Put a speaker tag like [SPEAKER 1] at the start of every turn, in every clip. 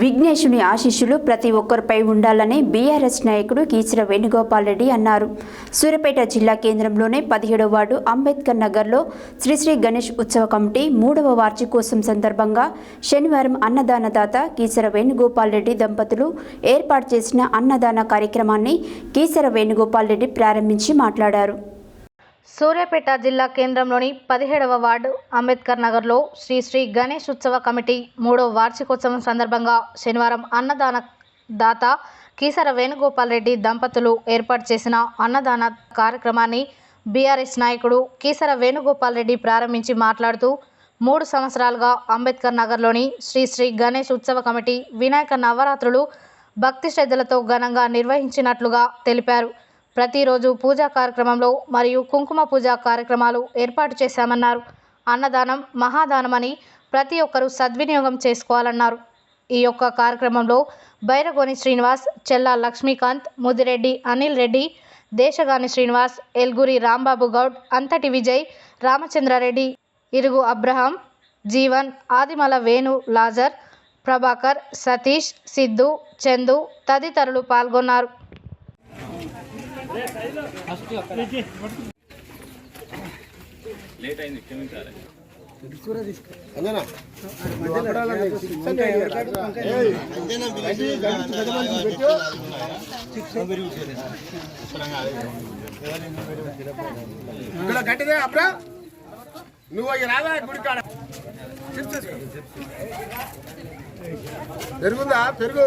[SPEAKER 1] విఘ్నేశుని ఆశీస్సులు ప్రతి ఒక్కరిపై ఉండాలని బీఆర్ఎస్ నాయకుడు కీచర వేణుగోపాల్ రెడ్డి అన్నారు. సూర్యాపేట జిల్లా కేంద్రంలోనే పదిహేడవ వార్డు అంబేద్కర్ నగర్లో శ్రీశ్రీ గణేష్ ఉత్సవ కమిటీ మూడవ వార్షికోత్సవం సందర్భంగా శనివారం అన్నదానదాత కీసర వేణుగోపాల్ రెడ్డి దంపతులు ఏర్పాటు చేసిన అన్నదాన కార్యక్రమాన్ని కీసర వేణుగోపాల్ రెడ్డి ప్రారంభించి మాట్లాడారు.
[SPEAKER 2] సూర్యాపేట జిల్లా కేంద్రంలోని పదిహేడవ వార్డు అంబేద్కర్ నగర్లో శ్రీ శ్రీ గణేష్ ఉత్సవ కమిటీ మూడవ వార్షికోత్సవం సందర్భంగా శనివారం అన్నదాన దాత కీసర వేణుగోపాల్ రెడ్డి దంపతులు ఏర్పాటు చేసిన అన్నదాన కార్యక్రమాన్ని బీఆర్ఎస్ నాయకుడు కీసర వేణుగోపాల్ రెడ్డి ప్రారంభించి మాట్లాడుతూ మూడు సంవత్సరాలుగా అంబేద్కర్ నగర్లోని శ్రీ శ్రీ గణేష్ ఉత్సవ కమిటీ వినాయక నవరాత్రులు భక్తి శ్రద్ధలతో ఘనంగా నిర్వహించినట్లుగా తెలిపారు. ప్రతిరోజు పూజా కార్యక్రమంలో మరియు కుంకుమ పూజ కార్యక్రమాలు ఏర్పాటు చేశామన్నారు. అన్నదానం మహాదానమని ప్రతి ఒక్కరూ సద్వినియోగం చేసుకోవాలన్నారు. ఈ యొక్క కార్యక్రమంలో బైరగోని శ్రీనివాస్ చెల్లా లక్ష్మీకాంత్ ముదిరెడ్డి అనిల్ రెడ్డి దేశగాని శ్రీనివాస్ ఎల్గురి రాంబాబు గౌడ్ అంతటి విజయ్ రామచంద్రారెడ్డి ఇరుగు అబ్రహం జీవన్ ఆదిమల వేణు లాజర్ ప్రభాకర్ సతీష్ సిద్ధు చందు తదితరులు పాల్గొన్నారు.
[SPEAKER 3] ఇక్కడ గట్టిదే అబ్రా. నువ్వు అయ్యి రాదా గుడి కాడ. పెరుగుందా పెరుగు.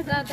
[SPEAKER 3] స్టార్ట్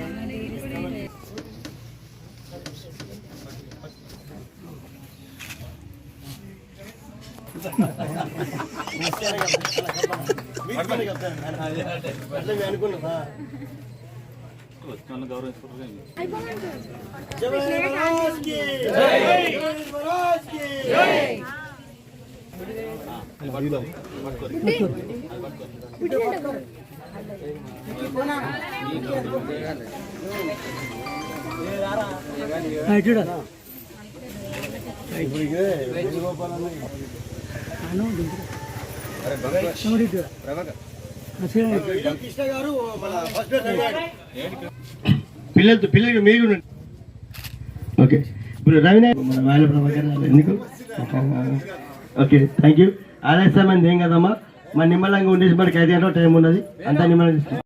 [SPEAKER 3] చెప్పు స్టార్ట్ అయిందని చెప్పురా
[SPEAKER 4] పిల్లలతో పిల్లలకి మీరు. ఓకే ఇప్పుడు రవినాయక్ మన వాళ్ళ ప్రభాకర్ గారు ఎందుకు ఓకే థ్యాంక్ యూ ఆలస్యమైంది ఏం కదమ్మా మన నిమ్మలంగా ఉండేసి మనకి ఐదు గంటల టైం ఉన్నది అంతా నిమ్మలంగా